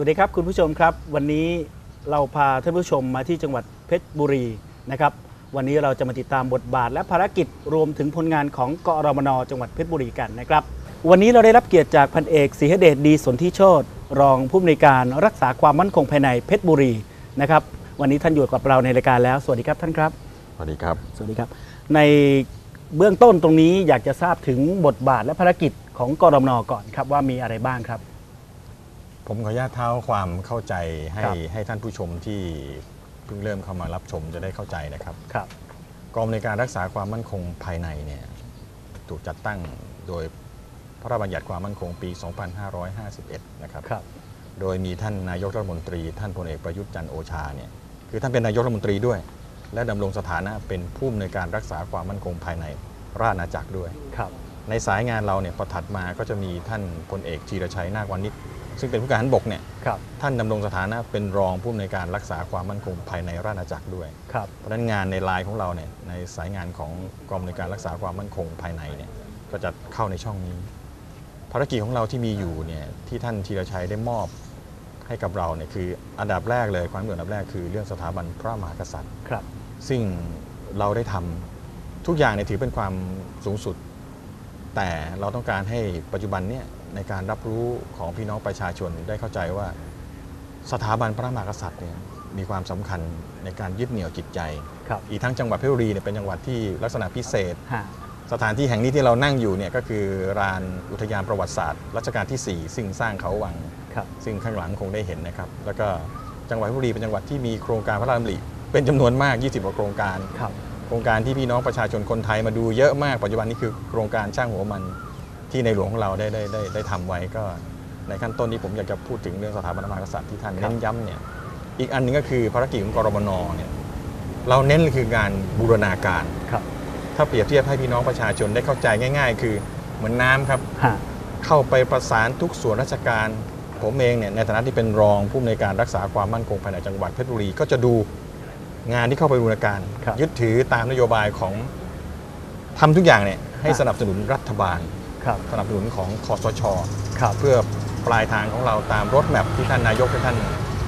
วัสดีครับคุณผู้ชมครับ วันนี้เราพาท่านผู้ชมมาที่จังหวัดเพชรบุรีนะครับวันนี้เราจะมาติดตามบทบาทและภารกิจรวมถึงผลงานของกอรมนจังหวัดเพชรบุรีกันนะครับวันนี้เราได้รับเกียรติจากพันเอกศรีหเดชดีสนธิโชตรองผู้อำนวยการรักษาความมั่นคงภายในเพชรบุรีนะครับวันนี้ท่านอยู่กับเราในรายการแล้ว สวัสดีครับท่านครับสวัสดีครับสวัสดีครับ ในเบื้องต้นตรงนี้อยากจะทราบถึงบทบาทและภารกิจของกรมนก่อนครับว่ามีอะไรบ้างครับ ผมขออนุญาตเท้าความเข้าใจให้ครับ ให้ท่านผู้ชมที่เพิ่งเริ่มเข้ามารับชมจะได้เข้าใจนะครับ ครับ กองในวยการรักษาความมั่นคงภายในเนี่ยถูกจัดตั้งโดยพระราชบัญญัติความมั่นคงปี 2551 นะครับ ครับ โดยมีท่านนายกรัฐมนตรี ท่านพลเอกประยุทธ์จันทร์โอชาเนี่ยคือท่านเป็นนายกรัฐมนตรีด้วย และดำรงสถานะเป็นผู้อำนวยการรักษาความมั่นคงภายในราชอาณาจักรด้วย ครับ ในสายงานเราเนี่ยพอถัดมาก็จะมีท่านพลเอกธีรชัยนาควานิช ซึ่งเป็นผู้การทหารบกเนี่ยครับท่านดำรงสถานะเป็นรองผู้อำนวยการรักษาความมั่นคงภายในราชอาณาจักรด้วยครับเพราะฉะนั้นงานในลายของเราเนี่ยในสายงานของกองอำนวยการรักษาความมั่นคงภายในเนี่ยก็จะเข้าในช่องนี้ ภารกิจของเราที่มีอยู่เนี่ยที่ท่านธีรชัยได้มอบให้กับเราเนี่ยคืออันดับแรกเลยความเหมือนอันดับแรกคือเรื่องสถาบันพระมหากษัตริย์ครับ ซึ่งเราได้ทำทุกอย่างเนี่ยถือเป็นความสูงสุด แต่เราต้องการให้ปัจจุบันเนี่ย ในการรับรู้ของพี่น้องประชาชนได้เข้าใจว่า สถาบันพระมหากษัตริย์เนี่ยมีความสำคัญในการยึดเหนี่ยวจิตใจครับอีกทั้งจังหวัดเพชรบุรีเนี่ยเป็นจังหวัดที่ลักษณะพิเศษฮะสถานที่แห่งนี้ที่เรานั่งอยู่เนี่ยก็คือลานอุทยานประวัติศาสตร์รัชกาลที่ 4 ซึ่งสร้างเขาวังครับซึ่งข้างหลังคงได้เห็นนะครับ แล้วก็จังหวัดเพชรบุรีเป็นจังหวัดที่มีโครงการพระราชดำริเป็นจำนวนมาก 20กว่าโครงการครับโครงการที่พี่น้องประชาชนคนไทยมาดูเยอะมากปัจจุบันนี้คือโครงการช่างหัวมัน ที่ในหลวงของเราได้ได้ได้ได้ทำไว้ก็ในขั้นต้นนี้ผมอยากจะพูดถึงเรื่องสถาบันพระมหากษัตริย์ที่ท่านครับเน้นย้ำเนี่ยอีกอันหนึงก็คือภารกิจของกรมนเนี่ยเราเน้นคืองานบูรณาการ ครับถ้าเปรียบเทียบให้พี่น้องประชาชนได้เข้าใจง่าย ๆ คือเหมือนน้ำครับ ฮะเข้าไปประสานทุกส่วนราชการ ผมเองเนี่ยในฐานะที่เป็นรองผู้อำนวยการรักษาความมั่นคงภายในจังหวัดเพชรบุรีก็จะดูงานที่เข้าไปบูรณาการ ครับยึดถือตามนโยบายของทำทุกอย่างเนี่ยให้ครับสนับสนุนรัฐบาลครับ สนับสนุนของคอสชครับเพื่อปลายทางของเราตามรถแมพที่ท่านนายกและท่าน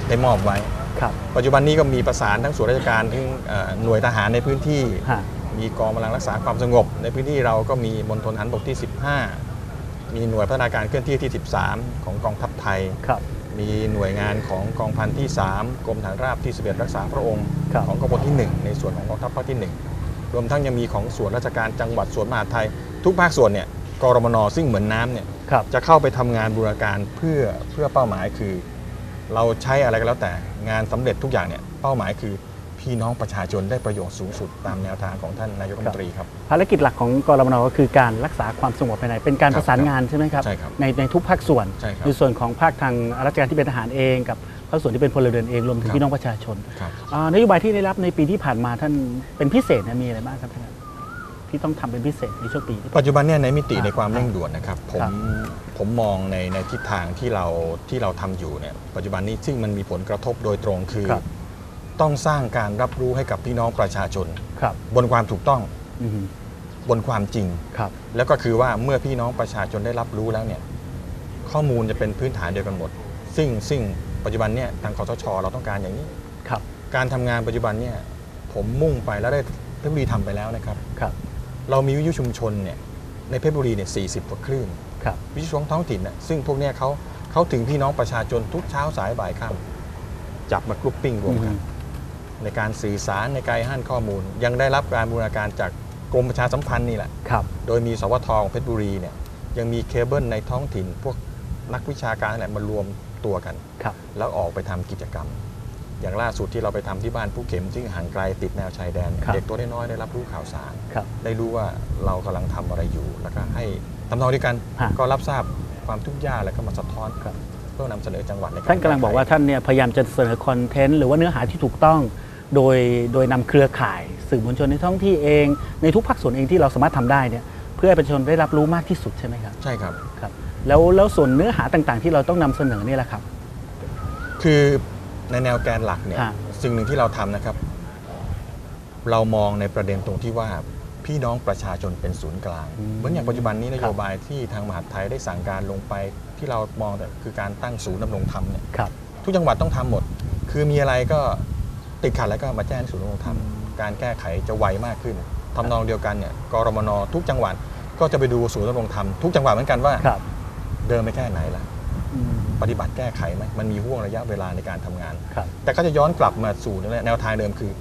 ได้มอบไว้ครับปัจจุบันนี้ก็มีประสานทั้งส่วนราชการทั้งเอ่อหน่วยทหารในพื้นที่ฮะมีกองกำลังรักษาความสงบ ในพื้นที่เราก็มีมณฑลทหารบกที่ 15 มีหน่วยพัฒนาการเคลื่อนที่ที่ 13 ของกองทัพไทยครับมีหน่วยงานของกองพันที่ 3 กรมฐานราบที่ 11 รักษาพระองค์ครับของกองพลที่ 1 ในส่วนของกองทัพภาคที่ 1 รวมทั้งยังมีของส่วนราชการจังหวัดส่วนมหาดไทย ทุกภาคส่วนเนี่ย กรมนซึ่งเหมือนน้ำเนี่ยครับจะเข้าไปทำงานบูรณาการเพื่อเพื่อเป้าหมายคือ เราใช้อะไรก็แล้วแต่งานสำเร็จทุกอย่างเนี่ยเป้าหมายคือพี่น้องประชาชนได้ประโยชน์สูงสุดตามแนวทางของท่านนายกรัฐมนตรีครับ ภารกิจหลักของกรมนก็คือการรักษาความสงบภายในเป็นการคปรับระสานงานใช่ไหมครับใช่ครับในในทุกภาคส่วนใช่ครับในส่วนของภาคทางราชการที่เป็นทหารเองกับภาคส่วนที่เป็นพลเรือนเองรวมถึงครับ พี่น้องประชาชนครับ อ่านโยบายที่ได้รับในปีที่ผ่านมาท่านเป็นพิเศษนะมีอะไรบ้างครับท่าน ที่ต้องทำเป็นพิเศษในช่วงปีที่ผ่านมาปัจจุบันเนี่ยในมิติครับในความเร่งด่วนนะครับผครัมบผมมองในในทิศทางที่เราที่เราทำอยู่เนี่ยปัจจุบันนี้ซึ่งมันมีผลกระทบโดยตรงคือครับต้องสร้างการรับรู้ให้กับพี่น้องประชาชนครับบนความถูกต้องอืมบนความจริงครับ แล้วก็คือว่าเมื่อพี่น้องประชาชนได้รับรู้แล้วเนี่ย ข้อมูลจะเป็นพื้นฐานเดียวกันหมด ซึ่งซึ่งปัจจุบันเนี่ยทางคอสชเราต้องการอย่างนี้ครับ การทำงานปัจจุบันเนี่ยผมมุ่งไปแล้วได้เพชรบุรีทำไปแล้วนะครับครับ เรามีวิทยุชุมชนเนี่ยในเพชรบุรีเนี่ย40กว่าคลื่นครับวิทยุท้องถิ่นน่ะซึ่งพวกเนี้ยเขาเขาถึงพี่น้องประชาชนทุกเช้าสายบ่ายค่ำจับมากรุ๊ปปิ้งรวมกัน ในการสื่อสารในการให้ข้อมูล ยังได้รับการบูรณาการจากกรมประชาสัมพันธ์นี่แหละครับโดยมีสวทของเพชรบุรีเนี่ยยังมีเคเบิลในท้องถิ่น พวกนักวิชาการอะไรมารวมตัวกันครับแล้วออกไปทำกิจกรรม อย่างล่าสุดที่เราไปทำที่บ้านผู้เข็มซึ่งห่างไกลติดแนวชายแดนเนี่ยครับเด็กตัวน้อยๆได้รับรู้ข่าวสารครับได้รู้ว่าเรากำลังทำอะไรอยู่ แล้วก็ให้ทำนองเดียวกันฮะก็รับทราบความทุกข์ยากแล้วก็มาสะท้อนครับเพื่อนำเสนอจังหวัดในรท่านกำลังบอกว่าท่านเนี่ยพยายามจะเสนอคอนเทนต์หรือว่าเนื้อหาที่ถูกต้อง โดยโดยนำเครือข่าย สื่อมวลชนในท้องที่เอง ในทุกภาคส่วนเองที่เราสามารถทำได้เนี่ยเพื่อให้ประชาชนได้รับรู้มากที่สุดใช่ไหมครับใช่ครับครับแล้วแล้วส่วนเนื้อหาต่างๆ ที่เราต้องนำเสนอนี่แหละครับ คือ ในแนวแกนหลักเนี่ยฮะ สิ่งหนึ่งที่เราทำนะครับ เรามองในประเด็นตรงที่ว่าพี่น้องประชาชนเป็นศูนย์กลางเหมือนอย่างปัจจุบันนี้นโยบายที่ทางมหาดไทยได้สั่งการลงไปที่เรามองแต่คือการตั้งศูนย์ดำรงธรรมเนี่ยครับ ทุกจังหวัดต้องทำหมด คือมีอะไรก็ติดขัดแล้วก็มาแจ้งศูนย์ดำรงธรรม การแก้ไขจะไวมากขึ้นทำนองเดียวกันเนี่ยกรมนทุกจังหวัดก็จะไปดูศูนย์ดำรงธรรมทุกจังหวัดเหมือนกันว่า ครับ เดินไปแค่ไหนละอืม ปฏิบัติแก้ไขไหมมันมีห่วงระยะเวลาในการทำงานครับแต่ก็จะย้อนกลับมาสู่แนวทางเดิมคือ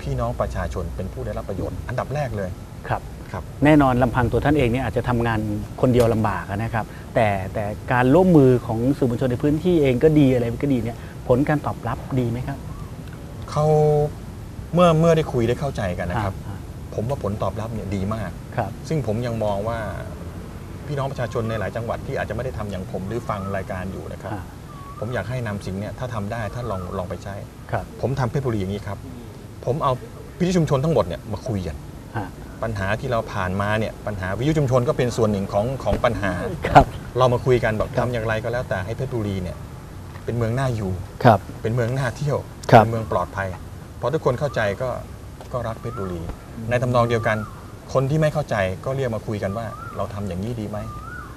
พี่น้องประชาชนเป็นผู้ได้รับประโยชน์ อันดับแรกเลยครับครับแน่นอนลำพังตัวท่านเองเนี่ยอาจจะทำงานคนเดียวลำบากนะครับ แต่แต่การร่วมมือของสื่อมวลชนในพื้นที่เองก็ดีอะไรก็ดีเนี่ยผลการตอบรับดีไหมครับเขาเมื่อเมื่อได้คุยได้เข้าใจกันนะครับอ่าผมว่าผลตอบรับเนี่ยดีมากครับ ซึ่งผมยังมองว่า พี่น้องประชาชนในหลายจังหวัดที่อาจจะไม่ได้ทำอย่างผมหรือฟังรายการอยู่นะครับอ่าผมอยากให้นำสิ่งเนี้ยถ้าทำได้ถ้าลองลองไปใช้ครับผมทำเพชรบุรีอย่างนี้ครับ ผมเอาวิทยุชุมชนทั้งหมดเนี่ยมาคุยกันฮะปัญหาที่เราผ่านมาเนี่ยปัญหาวิทยุชุมชนก็เป็นส่วนหนึ่งของของปัญหาครับ เรามาคุยกันแบบครับทำอย่างไรก็แล้วแต่ให้เพชรบุรีเนี่ยเป็นเมืองน่าอยู่ครับ เป็นเมืองน่าเที่ยวครับเป็นเมืองปลอดภัยพอทุกคนเข้าใจก็ก็รักเพชรบุรี ในทำนองเดียวกัน คนที่ไม่เข้าใจก็เรียกมาคุยกันว่า เราทำอย่างนี้ดีไหม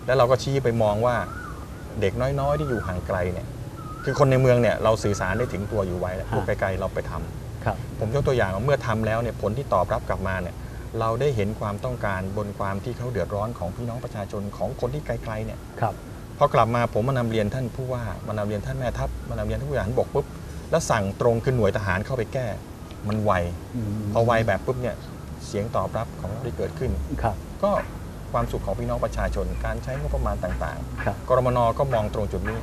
แล้วเราก็ชี้ไปมองว่าเด็กน้อยๆ ที่อยู่ห่างไกลเนี่ย คือคนในเมืองเนี่ยเราสื่อสารได้ถึงตัวอยู่ไว้แล้วพวกไกลๆเราไปทำครับผมยกตัวอย่างว่าเมื่อทำแล้วเนี่ยผลที่ตอบรับกลับมาเนี่ยเราได้เห็นความต้องการบนความที่เขาเดือดร้อนของพี่น้องประชาชนของคนที่ไกลๆเนี่ยครับพอกลับมาผมมานำเรียนท่านผู้ว่ามานำเรียนท่านแม่ทัพมานำเรียนท่านผู้บริหารบกปุ๊บแล้วสั่งตรงคือหน่วยทหารเข้าไปแก้ มันไวมพอไวแบบปุ๊บเนี่ย เสียงตอบรับของเราที่เกิดขึ้นครับก็ความสุขของพี่น้องประชาชน การใช้งบประมาณต่างครับๆกรมนก็มองตรงจุดนี้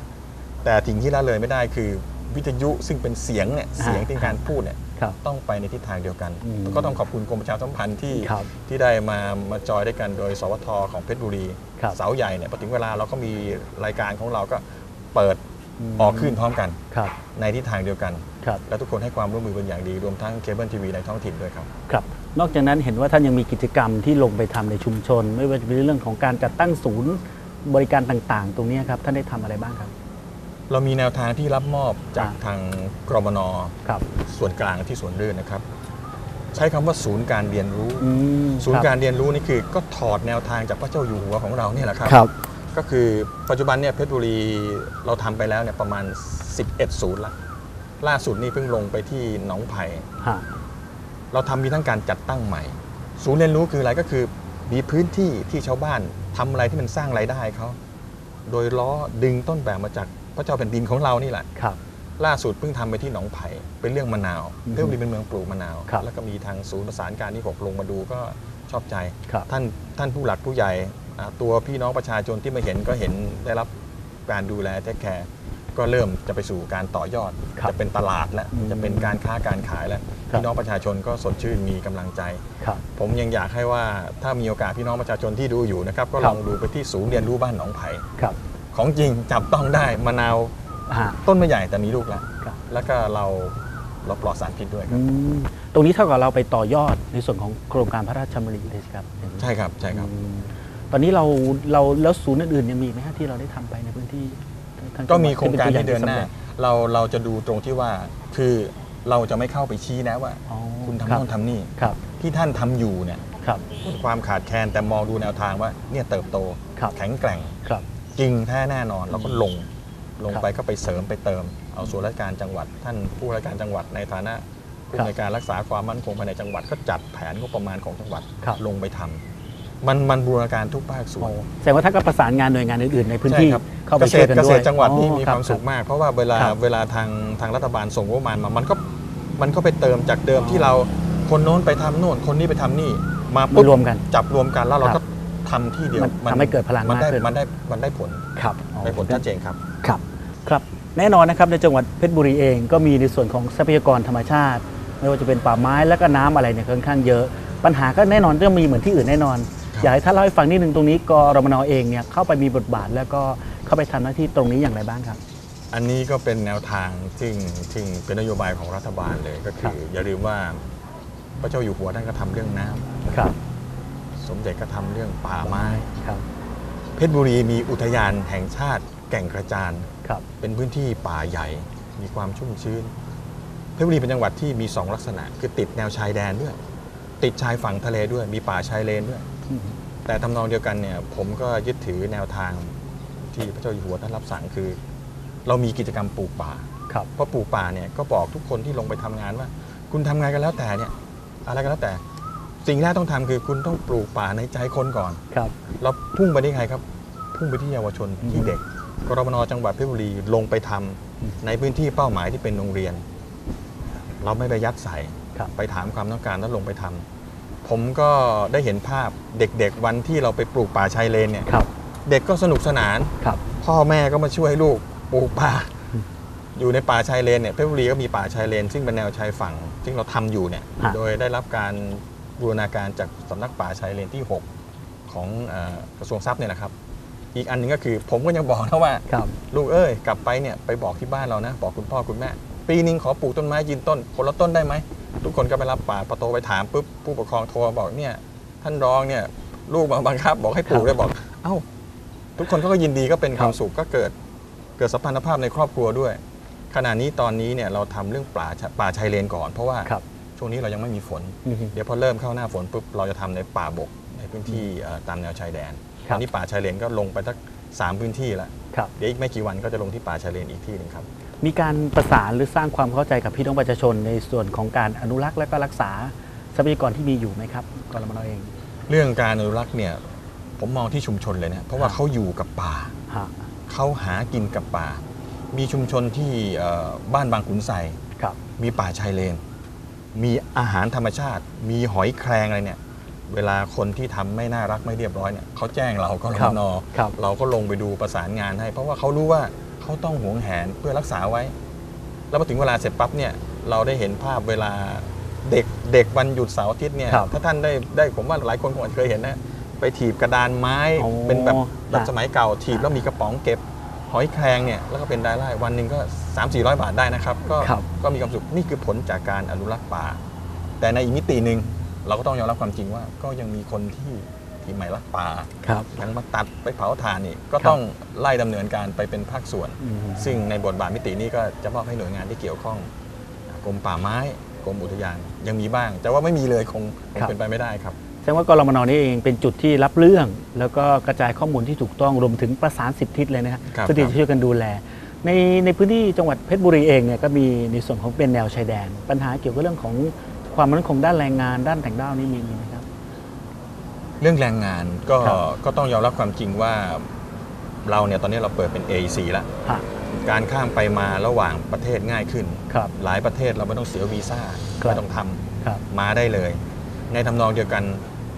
แต่สิ่งที่ละเลยไม่ได้คือวิทยุซึ่งเป็นเสียงเนี่ยเสียงที่การพูดเนี่ยครับต้องไปในทิศทางเดียวกันอืมก็ต้องขอบคุณกรมประชาสัมพันธ์ที่ครับที่ได้มามาจอยด้วยกันโดย สวทของเพชรบุรีครับเสาใหญ่เนี่ยพอถึงเวลาเราก็มีรายการของเราก็เปิดออกขึ้นพร้อมกันครับในทิศทางเดียวกัน ครับ และทุกคนให้ความร่วมมือเป็นอย่างดี รวมทั้งเคเบิลทีวีในท้องถิ่นด้วยครับ ครับ นอกจากนั้นเห็นว่าท่านยังมีกิจกรรมที่ลงไปทำในชุมชน ไม่ว่าจะเป็นเรื่องของการจัดตั้งศูนย์บริการต่างๆ ตรงนี้ครับ ท่านได้ทำอะไรบ้างครับ เรามีแนวทางที่รับมอบจากอ่าทางกรมนครับส่วนกลางที่สวนรื่นนะครับ ใช้คำว่าศูนย์การเรียนรู้อืมศูนย์การเรียนรู้นี่คือ ก็ถอดแนวทางจากพระเจ้าอยู่หัวของเราเนี่ยแหละครับครับก็คือปัจจุบันเนี่ยเพชรบุรีเราทำไปแล้วเนี่ยประมาณ 11ศูนย์ละ ล่าสุดนี่เพิ่งลงไปที่หนองไผ่ฮะเราทำมีทั้งการจัดตั้งใหม่ ศูนย์เรียนรู้คืออะไรก็คือ มีพื้นที่ที่ชาวบ้านทำอะไรที่มันสร้างรายได้เขาโดยล้อดึงต้นแบบมาจากพระเจ้าแผ่นดินของเรานี่แหละ ครับ ล่าสุดเพิ่งทำไปที่หนองไผ่เป็นเรื่องมะนาวอือฮึเพชรบุรีเป็นเมืองปลูกมะนาว ครับแล้วก็มีทางศูนย์ประสานการที่หกลงมาดูก็ชอบใจ ครับ ท่านท่านผู้หลักผู้ใหญ่อ่าตัวพี่น้องประชาชนที่มาเห็นก็เห็นได้รับการดูแลแท้แคร์ ก็เริ่มจะไปสู่การต่อยอด ครับจะเป็นตลาดแล้วอืมจะเป็นการค้าการขายแล้วครับ พี่น้องประชาชนก็สดชื่นมีกำลังใจ ครับ ผมยังอยากให้ว่าถ้ามีโอกาสพี่น้องประชาชนที่ดูอยู่นะครับก็ครัลบองดูไปที่ศูนย์เรียนรู้บ้านหนองไผ่ครับของจริงจับต้องได้มะนาวฮะต้นไม่ใหญ่แต่มีลูกแล้วครับ แล้วก็เราเราปลอดสารพิษด้วยคอืรับมตรงนี้เท่ากับเราไปต่อยอดในส่วนของโครงการพระราชดำริเลยสิครับใช่ครับใช่ครับ อืมตอนนี้เราเราแล้วศูนย์อื่นๆยังมีไหมฮะที่เราได้ทำไปในพื้นที่ทางจังหวัด ก็มีโครงการป็ที่เดินหน้าสำร็จเราเราจะดูตรงที่ว่าคือเราจะไม่เข้าไปชี้นะว่าอ๋อคุณทำรับโน่นทำนี่ครับที่ท่านทำอยู่เนี่ยครับความขาดแคลนแต่มองดูแนวทางว่าเนี่ยเติบโตครับแข็งแกร่งครับจริงแท้แน่นอนเราก็ลงลงครับไปก็ไปเสริมไปเติม เอาส่วนราชการจังหวัด ท่านผู้ราชการจังหวัดในฐานะผู้ครับในวยการรักษาความมั่นคงภายในจังหวัดก็จัดแผนงบประมาณของจังหวัดครับลงไปทำ มันมันบูรณาการทุกภาคส่วนโอ้แสดงว่าท่านก็ประสานงานหน่วยงานอื่นๆในพื้นที่ใช่ครับเข้าไปเกษช่วยตรกันเกด้ษวยตรจังหวัดนี่อ๋อมีรับความสุขมาก เพราะว่าเวลาครับเวลาทางทางรัฐบาลส่งงบประมาณมามันก็มันก็ไปเติมจากเดิมที่เราคนโน้นไปทำโน่นคนนี้ไปทำนี่มามาปุ๊บรวมกัน จับรวมกันแล้วเราครัก็บทำที่เดียวมันทำให้เกิดพลังมันได้มากขึ้นมันได้มันได้ผลครับอ๋อได้ผลชัดเจนครับครับครับแน่นอนนะครับในจังหวัดเพชรบุรีเองก็มีในส่วนของทรัพยากรธรรมชาติ ไม่ว่าจะเป็นป่าไม้และก็น้ำอะไรเนี่ยค่อนข้างเยอะ ปัญหาก็แน่นอนต้องมีเหมือนที่อื่นแน่นอนครับ อยากให้ท่านเล่าให้ฟังนิดนึงตรงนี้กรมนเองเนี่ยเข้าไปมีบทบาทแล้วก็เข้าไปทำหน้าที่ตรงนี้อย่างไรบ้างครับ อันนี้ก็เป็นแนวทางที่ที่เป็นนโยบายของรัฐบาลเลยก็ครัคืบออย่าลืมว่าพระเจ้าอยู่หัวท่านก็ทำเรื่องน้ำครับ สมเด็จก็ทำเรื่องป่าไม้ครับ เพชรบุรีมีอุทยานแห่งชาติแก่งกระจานครับ เป็นพื้นที่ป่าใหญ่ มีความชุ่มชื้น เพชรบุรีเป็นจังหวัดที่มี 2 ลักษณะ คือติดแนวชายแดนด้วย ติดชายฝั่งทะเลด้วย มีป่าชายเลนด้วยอืม แต่ทำนองเดียวกันเนี่ย ผมก็ยึดถือแนวทางที่พระเจ้าอยู่หัวท่านรับสั่งคือ เรามีกิจกรรมปลูกป่าครับเพราะปลูกป่าเนี่ยก็บอกทุกคนที่ลงไปทำงานว่า คุณทำงานกันแล้วแต่เนี่ย อะไรก็แล้วแต่สิ่งแรกต้องทำคือคุณต้องปลูกป่าในใจคนก่อนครับแล้วพุ่งไปที่ใครครับ พุ่งไปที่เยาวชนอืมที่เด็กกรมนจังหวัดเพชรบุรีลงไปทำอืมในพื้นที่เป้าหมายที่เป็นโรงเรียน เราไม่ไปยัดใส่ครับไปถามความต้องการแล้วลงไปทำ ผมก็ได้เห็นภาพเด็กๆ วันที่เราไปปลูกป่าชายเลนเนี่ยครับ เด็กก็สนุกสนานครับ พ่อแม่ก็มาช่วยลูกปลูกป่าอืมอยู่ในป่าชายเลนเนี่ยเพชรบุรีก็มีป่าชายเลน ซึ่งเป็นแนวชายฝั่ง ซึ่งเราทำอยู่เนี่ยฮะ โดยได้รับการบูรณาการจากสำนักป่าชายเลนที่ 6 ของเออกระทรวงทรัพย์เนี่ยนะครับ อีกอันหนึงก็คือผมก็ยังบอกนะว่า ครับ ลูกเอ้ยกลับไปเนี่ยไปบอกที่บ้านเรานะ บอกคุณพ่อคุณแม่ ปีหนึงขอปลูกต้นไม้ยืนต้นคนละต้นได้ไหม ทุกคนก็ไปรับปากพอโตไปถามปุ๊บผู้ปกครองโทรมาบอกเนี่ยท่านรองเนี่ยลูกมาบังคับ บอกให้ปลูกครับเลยบอก เอ้า ทุกคนเขาก็ยินดีก็เป็นครับความสุขก็เกิดเกิดสัมพันธภาพในครอบครัวด้วย ขณะนี้ตอนนี้เนี่ยเราทำเรื่องป่าชะป่าชายเลนก่อน เพราะว่าครับช่วงนี้เรายังไม่มีฝนอืมเดี๋ยวพอเริ่มเข้าหน้าฝนปุ๊บเราจะทำในป่าบกในพื้นที่เอ่อตามแนวชายแดนคตรัอบนนี้ป่าชายเลนก็ลงไปสักสามพื้นที่แล้วครับเดี๋ยวอีกไม่กี่วันก็จะลงที่ป่าชายเลนอีกที่หนึ่งครับ มีการประสานหรือสร้างความเข้าใจกับพี่น้องประชาชนในส่วนของการอนุรักษ์และก็รักษาทรัพยากรที่มีอยู่ไหมครับกรมนเอง เรื่องการอนุรักษ์เนี่ยผมมองที่ชุมชนเลยนะเพราะว่าครับเขาอยู่กับป่าฮะเขาหากินกับป่า มีชุมชนที่เอ่อบ้านบางขุนไซครับมีป่าชายเลน มีอาหารธรรมชาติ มีหอยแครงอะไรเนี่ยเวลาคนที่ทำไม่น่ารักไม่เรียบร้อยเนี่ยเขาแจ้งเราก็รครับนอครับเราก็ลงไปดูประสานงานให้ เพราะว่าเขารู้ว่า เขาต้องหวงแหนเพื่อรักษาไว้ แล้วพอถึงเวลาเสร็จปั๊บเนี่ยเราได้เห็นภาพเวลาเด็กเด็กวันหยุดเสาร์อาทิตย์เนี่ยครับถ้าท่านได้ได้ผมว่าหลายคนคงอาจจะเคยเห็นนะไปถีบกระดานไม้โอ้เป็นแบบแบบฮะสมัยเก่าถีบแล้วมีกระป๋องเก็บหอยแครงเนี่ยแล้วก็เป็นรายได้วันหนึ่งก็ 3 4 0 0 บาทได้นะครับ ก็ครับก็มีความสุขนี่คือผลจากการอนุรักษ์ป่า แต่ในอีกมิติหนึ่งเราก็ต้องยอมรับความจริงว่าก็ยังมีคนที่ ที่ไม่รักป่าครับยังมาตัดไปเผาถ่านนี่ก็ครับต้องไล่ดำเนินการไปเป็นภาคส่วนอืมซึ่งในบทบาทมิตินี้ก็จะมอบให้หน่วยงานที่เกี่ยวข้องกรมป่าไม้กรมอุทยานยังมีบ้าง แต่ว่าไม่มีเลยคงคงครับเป็นไปไม่ได้ครับแสดงว่ากรมนนี่เองเป็นจุดที่รับเรื่อง แล้วก็กระจายข้อมูลที่ถูกต้องรวมถึงประสานสิบทิศเลยนะครับครับเพื่อที่จะช่วยกันดูแล ในในพื้นที่จังหวัดเพชรบุรีเองเนี่ยก็มีในส่วนของเป็นแนวชายแดน ปัญหาเกี่ยวกับเรื่องของความมั่นคงด้านแรงงานด้านแต่งด้าวนี่มีมีไหมครับ เรื่องแรงงานก็ครับ ก็ต้องยอมรับความจริงว่าเราเนี่ยตอนนี้เราเปิดเป็น AEC แล้วฮะการข้ามไปมาระหว่างประเทศง่ายขึ้น ครับ หลายประเทศเราไม่ต้องเสียวีซ่าครับ ไม่ต้องทำครับ มาได้เลย ในทำนองเดียวกัน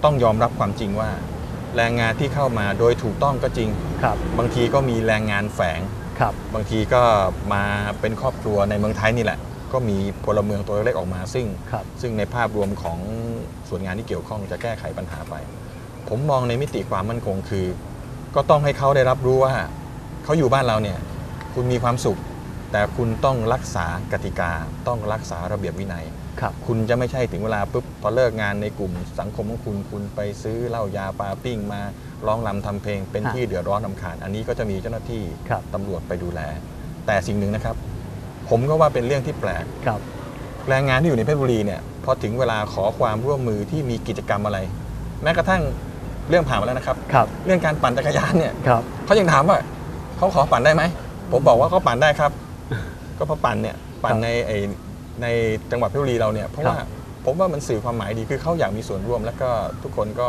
ต้องยอมรับความจริงว่า แรงงานที่เข้ามาโดยถูกต้องก็จริง ครับบางทีก็มีแรงงานแฝง ครับ บางทีก็มาเป็นครอบครัวในเมืองไทยนี่แหละ ก็มีพลเมืองตัวเล็กๆออกมา ซึ่ง ครับ ซึ่งในภาพรวมของส่วนงานที่เกี่ยวข้องจะแก้ไขปัญหาไป ผมมองในมิติความมั่นคงคือ ก็ต้องให้เขาได้รับรู้ว่าเขาอยู่บ้านเราเนี่ยคุณมีความสุข แต่คุณต้องรักษากติกา ต้องรักษาระเบียบวินัยครับคุณจะไม่ใช่ถึงเวลาปุ๊บพอเลิกงานในกลุ่มสังคมของคุณคุณไปซื้อเหล้ายาปาปิ้งมาร้องรำทำเพลง เป็นฮะที่เดือดร้อนนำคาญ อันนี้ก็จะมีเจ้าหน้าที่ครับตำรวจไปดูแล แต่สิ่งหนึ่งนะครับ ผมก็ว่าเป็นเรื่องที่แปลกครับแรงงานที่อยู่ในเพชรบุรีเนี่ยพอถึงเวลาขอความร่วมมือที่มีกิจกรรมอะไร แม้กระทั่ง เรื่องผ่านมาแล้วนะครับ ครับ เรื่องการปั่นจักรยานเนี่ยครับ เขายังถามว่าเขาขอปั่นได้ไหม ผมบอกว่าเขาปั่นได้ครับ ก็เพราะปั่นเนี่ยปั่นในไอในจังหวัดเพชรบุรีเราเนี่ยเพราะว่าผมว่ามันสื่อความหมายดีคือเขาอยากมีส่วนร่วมแล้วก็ทุกคนก็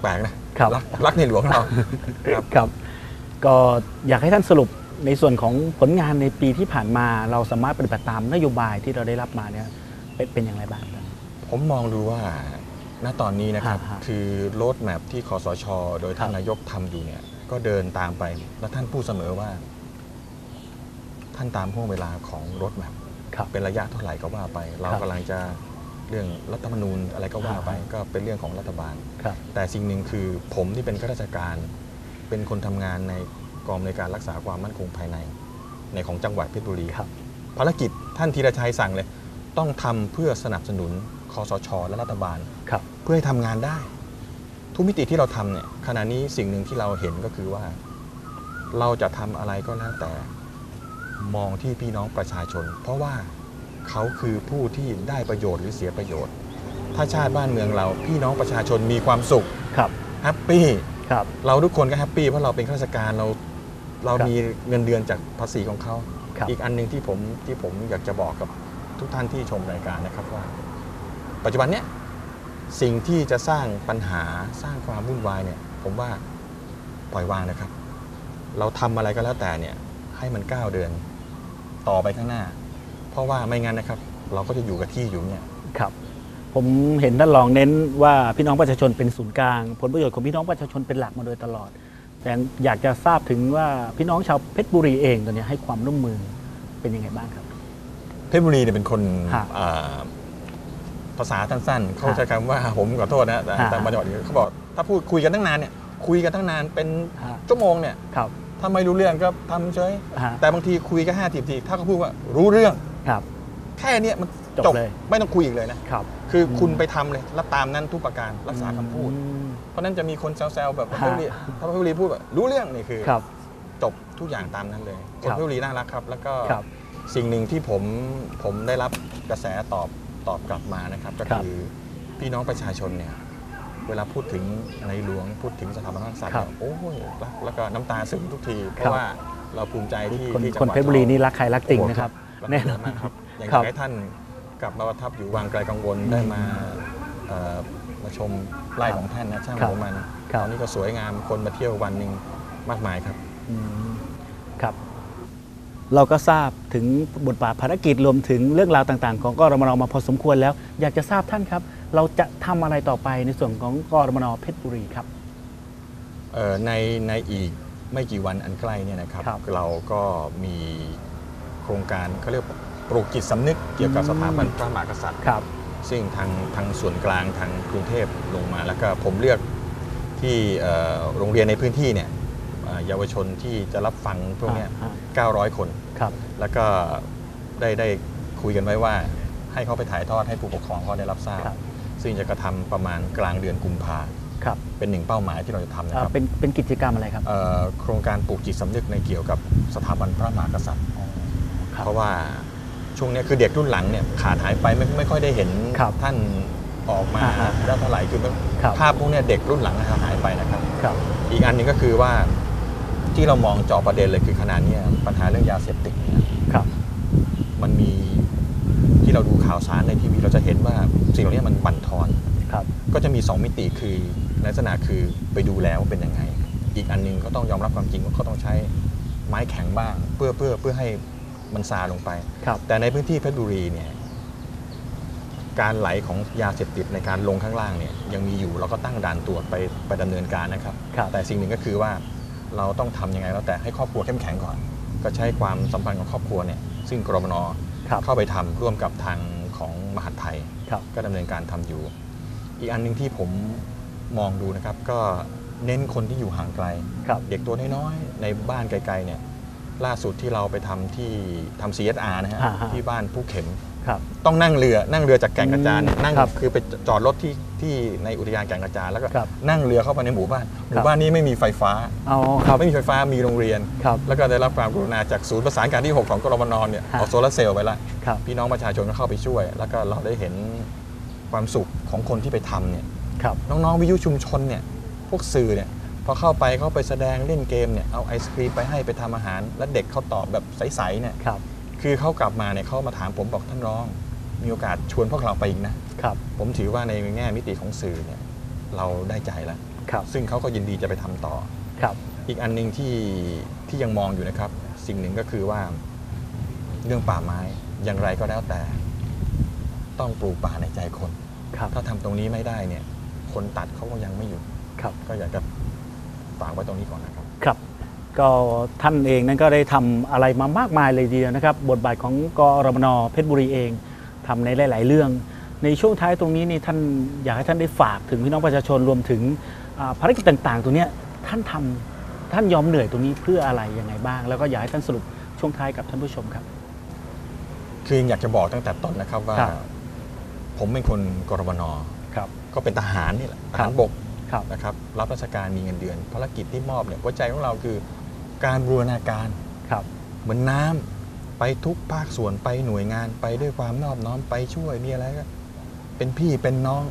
แปลกนะครับรักรักในหลวงเราครับ ครับ ก็อยากให้ท่านสรุปในส่วนของผลงานในปีที่ผ่านมา เราสามารถปฏิบัติตามนโยบายที่เราได้รับมาเนี่ยเป็นเป็นอย่างไรบ้างครับ ผมมองดูว่า ณตอนนี้นะครับฮะฮะคือโรดแมพที่คอสช โดยท่านครับ นายกทำอยู่เนี่ย ก็เดินตามไปแล้วท่านพูดเสมอว่า ท่านตามห่วงเวลาของโรดแมพครับ เป็นระยะเท่าไหร่ก็ว่าไป เราครับกำลังจะเรื่องรัฐธรรมนูญอะไรก็ว่าไปฮะ ก็เป็นเรื่องของรัฐบาล ครับ แต่สิ่งหนึ่งคือผมที่เป็นข้าราชการ เป็นคนทำงานในกองในวยการรักษาความมั่นคงภายใน ในของจังหวัดเพชรบุรี ครับ ภารกิจท่านธีรชัยสั่งเลย ต้องทำเพื่อสนับสนุน คอสช และรัฐบาล ครับเพื่อให้ทำงานได้ ทุกมิติที่เราทำเนี่ยขณะนี้สิ่งหนึ่งที่เราเห็นก็คือว่า เราจะทำอะไรก็แล้วแต่ มองที่พี่น้องประชาชน เพราะว่าเขาคือผู้ที่ได้ประโยชน์หรือเสียประโยชน์ ถ้าชาติบ้านเมืองเราพี่น้องประชาชนมีความสุขครับแฮปปี้ครับ เราทุกคนก็แฮปปี้เพราะเราเป็นข้าราชการเราเราครับมีเงินเดือนจากภาษีของเขา ครับ อีกอันหนึ่งที่ผมที่ผมอยากจะบอกกับทุกท่านที่ชมรายการนะครับว่า ปัจจุบันเนี้ยสิ่งที่จะสร้างปัญหาสร้างความวุ่นวายเนี่ยผมว่าปล่อยวางนะครับ เราทำอะไรก็แล้วแต่เนี่ยให้มันก้าวเดินต่อไปข้างหน้า เพราะว่าไม่งั้นนะครับ เราก็จะอยู่กับที่อยู่เนี่ยครับผมเห็นท่านรองเน้นว่าพี่น้องประชาชนเป็นศูนย์กลาง ผลประโยชน์ของพี่น้องประชาชนเป็นหลักมาโดยตลอด แต่อยากจะทราบถึงว่าพี่น้องชาวเพชรบุรีเองตอนนี้ให้ความร่วมมือเป็นยังไงบ้างครับ เพชรบุรีเนี่ยเป็นคนฮะอ่า ภาษาสั้นๆ เขาฮะใช้คำว่าผมขอโทษนะแต่ฮะแต่มาจังหวัดนี้เขาบอกถ้าพูดคุยกันตั้งนานเนี่ยคุยกันตั้งนานเป็นฮะชั่วโมงเนี่ยครับถ้าไม่รู้เรื่องก็ทำเฉยฮะแต่บางทีคุยกันห้าทีทีถ้าเขาพูดว่ารู้เรื่องครับแค่เนี้ยมันจบเลยไม่ต้องคุยอีกเลยนะครับคือคุณไปทำเลยแล้วตามนั้นทุกประการรักษาคำพูดอืมเพราะฉะนั้นจะมีคนแซวๆแบบฮะเพชรบุรีถ้าเพชรบุรีพูดแบบรู้เรื่องนี่คือครับจบทุกอย่างตามนั้นเลยคนครับเพชรบุรีน่ารักครับ แล้วก็ครับสิ่งหนึ่งที่ผมผมได้รับกระแสตอบ ตอบกลับมานะครับก็ครับคือพี่น้องประชาชนเนี่ยเวลาพูดถึงในหลวงพูดถึงสถาบันพระมหากษัตริย์ครับเนี่ยโอ้ยรักแล้วก็น้ำตาซึมทุกที เพครัราะบว่าเราภูมิใจที่คนที่จังคนหวัดเพชรบุรีนี่รักใครรักจริงโอ้โหนะครับรักแน่นเยอนอะมากครับอย่างครับอยากให้ท่านกลับมาประทับอยู่วางไกลกังวลอืมได้มาเอ่อมาชมไร่ของท่านนะช่างครับหัวมันครับตอนนี้ก็สวยงามคนมาเที่ยววันหนึ่งมากมายครับอืมครับ เราก็ทราบถึงบทบาทภารกิจรวมถึงเรื่องราวต่าง ๆ ของกรมนมาพอสมควรแล้ว อยากจะทราบท่านครับ เราจะทำอะไรต่อไปในส่วนของกรมนเพชรบุรีครับเอ่อในในอีกไม่กี่วันอันใกล้เนี่ยนะครับครับเราก็มีโครงการเขาเรียกว่าปลูกจิตสำนึกเกี่ยวกับอืมสถาบันพระมหากษัตริย์ครับซึ่งทางทางส่วนกลางทางกรุงเทพลงมาแล้วก็ผมเลือกที่เอ่อโรงเรียนในพื้นที่เนี่ยเอ่อเยาวชนที่จะรับฟังพวกเนี้ยอ่า900 คน ครับ แล้วก็ได้ได้คุยกันไว้ว่าให้เขาไปถ่ายทอดให้ผู้ปกครองเขาได้รับทราบ ครับ ซึ่งจะกระทำประมาณกลางเดือนกุมภาครับเป็นหนึ่งเป้าหมายที่เราจะทำนะอ่าครับเป็นเป็นกิจกรรมอะไรครับ เอ่อโครงการปลูกจิตสำนึกในเกี่ยวกับสถาบันพระมหากษัตริย์ ครับเพราะว่าช่วงเนี้ยคือเด็กรุ่นหลังเนี่ยขาดหายไปไม่ไม่ค่อยได้เห็นครับท่านออกมาอ่าฮะได้เท่าไหร่คือครับ ภาพพวกเนี้ยเด็กรุ่นหลังนะครับหายไปนะครับ ครับ อีกอันหนึงก็คือว่า ที่เรามองเจาะประเด็นเลยคือขนาดนี้ยปัญหาเรื่องยาเสพติดเนี่ยครับ มันมีที่เราดูข่าวสารในทีวีเราจะเห็นว่าสิ่งเหล่านี้มันบั่นทอนครับก็จะมี 2 มิติคือลักษณะคือไปดูแล้วเป็นยังไง อีกอันหนึงก็ต้องยอมรับความจริงว่าเขาต้องใช้ไม้แข็งบ้าง เพื่อเพื่อเพื่อให้มันซาลงไปครับแต่ในพื้นที่เพชรบุรีเนี่ยการไหลของยาเสพติดในการลงข้างล่างเนี่ยยังมีอยู่เราก็ตั้งด่านตรวจไปไปดำเนินการนะครับครับแต่สิ่งหนึ่งก็คือว่า เราต้องทำยังไงแล้วแต่ให้ครอบครัวเข้มแข็งก่อน ก็ใช้ความสัมพันธ์ของครอบครัวเนี่ยซึ่งกรมนครับเข้าไปทำร่วมกับทางของมหาดไทยครับก็ดำเนินการทำอยู่ อีกอันหนึ่งที่ผมมองดูนะครับ ก็เน้นคนที่อยู่ห่างไกลครับเด็กตัวน้อยๆในบ้านไกลๆเนี่ยล่าสุดที่เราไปทำที่ทำ CSR นะฮะอ่าฮะที่บ้านผู้เข็มครับต้องนั่งเรือนั่งเรือจากแก่งกระจานเนี่ยอืมนั่งครับคือไปจอดรถที่ ที่ในอุทยานแก่งกระจานแล้วก็ครับนั่งเรือเข้าไปในหมู่บ้านหครัมู่บบ้านนี้ไม่มีไฟฟ้า อ๋อครับ ไม่มีไฟฟ้ามีโรงเรียน ครับ แล้วก็ได้รับความกรุณาจากศูนย์ประสานการที่ 6 ของกรมนเนี่ยฮะ เอาโซลาร์เซลล์ไปละครับ พี่น้องประชาชนก็เข้าไปช่วย แล้วก็เราได้เห็นความสุขของคนที่ไปทำเนี่ยครับ น้องๆวิทยุชุมชนเนี่ยพวกสื่อเนี่ยพอเข้าไปเขาไปแสดงเล่นเกมเนี่ยเอาไอศครีมไปให้ไปทำอาหาร แล้วเด็กเขาตอบแบบใสๆเนี่ย ครับ คือเขากลับมาเนี่ยเขามาถามผมบอกท่านรอง มีโอกาสชวนพวกเราไปอีกนะ ครับ ผมถือว่าในแง่มิติของสื่อเนี่ยเราได้ใจแล้ว ครับซึ่งเขาก็ยินดีจะไปทำต่อ ครับอีกอันหนึ่งที่ที่ยังมองอยู่นะครับ สิ่งหนึ่งก็คือว่าเรื่องป่าไม้อย่างไรก็แล้วแต่ ต้องปลูกป่าในใจคน ครับถ้าทำตรงนี้ไม่ได้เนี่ย คนตัดเขาก็ยังไม่หยุด ครับ ก็อยากจะฝากไว้ตรงนี้ก่อนนะครับ ครับก็ท่านเองนั้นก็ได้ทำอะไรมามากมายเลยทีเดียวนะครับ บทบาทของกรมนเพชรบุรีเองทำในหลาย ๆ เรื่อง ในช่วงท้ายตรงนี้นี่ท่านอยากให้ท่านได้ฝากถึงพี่น้องประชาชนรวมถึงอ่าภารกิจต่างๆ ตรงเนี้ยท่านทำท่านยอมเหนื่อยตรงนี้เพื่ออะไรยังไงบ้าง แล้วก็อยากให้ท่านสรุปช่วงท้ายกับท่านผู้ชมครับ คืออยากจะบอกตั้งแต่ต้นนะครับว่าครับผมเป็นคนกรมนครับ ก็เป็นทหารนี่แหละทครัหาบรบกครับนะครับรับราชการมีเงินเดือน ภารกิจที่มอบเนี่ยหัวใจของเราคือการบูรณาการครับเหมือนน้ำไปทุกภาคส่วนไปหน่วยงานไปด้วยความนอบน้อมไปช่วยมีอะไรก็ เป็นพี่เป็นน้อง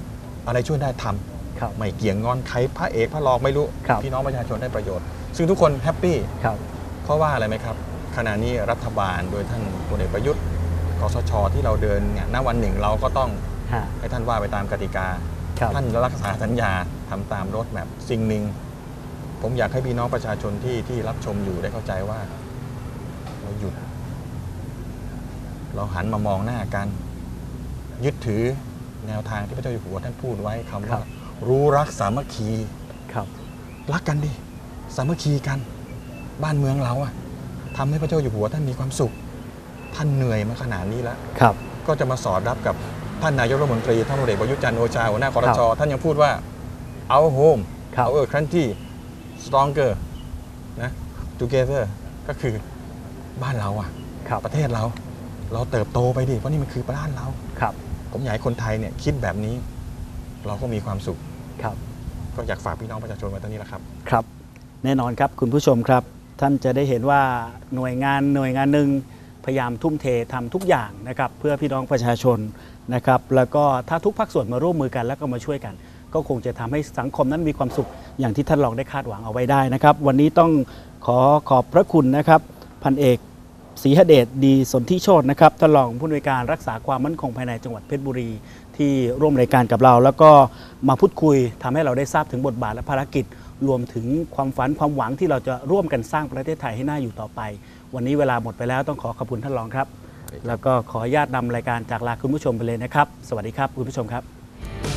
อะไรช่วยได้ทำครับไม่เกี่ยงงอนใครพระเอกพระรองไม่รู้ครับพี่น้องประชาชนได้ประโยชน์ ซึ่งทุกคนแฮปปี้ครับเพราะว่าอะไรไหมครับ ขณะนี้รัฐบาลโดยท่านพลเอกประยุทธ์กสช ที่เราเดินเนี่ยณวันหนึ่งเราก็ต้องฮะให้ท่านว่าไปตามกติกาครับท่านรักษาสัญญาทำตามรถแมพสิ่งหนึ่ง ผมอยากให้พี่น้องประชาชนที่ที่รับชมอยู่ได้เข้าใจว่า เราหยุด เราหันมามองหน้ากัน ยึดถือ แนวทางที่พระเจ้าอยู่หัวท่านพูดไว้คำครัว่าบรู้รักสามัคคีครับ รักกันดิสามัคคีกัน บ้านเมืองเราอะทำให้พระเจ้าอยู่หัวท่านมีความสุข ท่านเหนื่อยมาขนาดนี้แล้วครับ ก็จะมาสอดรับกับท่านนายกรัฐมนตรีท่านพลเอกประยุทธ์จันทร์โอชาหัวหน้าคอรชท่านยังพูดว่า our home ครับ our country stronger นะ together ก็คือบ้านเราอะครับประเทศเรา เราเติบโตไปดิเพราะนี่มันคือบ้านเราครับ ผมอยากให้คนไทยเนี่ยคิดแบบนี้ เราก็มีความสุขครับ ก็อยากฝากพี่น้องประชาชนไว้ตรงนี้แหละครับ ครับ แน่นอนครับคุณผู้ชมครับ ท่านจะได้เห็นว่าหน่วยงานหน่วยงานหนึ่งพยายามทุ่มเททำทุกอย่างนะครับเพื่อพี่น้องประชาชนนะครับแล้วก็ถ้าทุกภาคส่วนมาร่วมมือกันแล้วก็มาช่วยกัน ก็คงจะทำให้สังคมนั้นมีความสุขอย่างที่ท่านรองได้คาดหวังเอาไว้ได้นะครับ วันนี้ต้องขอขอบพระคุณนะครับพันเอก ศรีหเดชดีสนธิโชตนะครับท่านรองผู้อำนวยการรักษาความมั่นคงภายในจังหวัดเพชรบุรี ที่ร่วมรายการกับเรา แล้วก็มาพูดคุยทำให้เราได้ทราบถึงบทบาทและภารกิจ รวมถึงความฝันความหวังที่เราจะร่วมกันสร้างประเทศไทยให้น่าอยู่ต่อไป วันนี้เวลาหมดไปแล้วต้องขอขอบคุณท่านรองครับ แล้วก็ขออนุญาตนำรายการจากลาคุณผู้ชมไปเลยนะครับ สวัสดีครับคุณผู้ชมครับ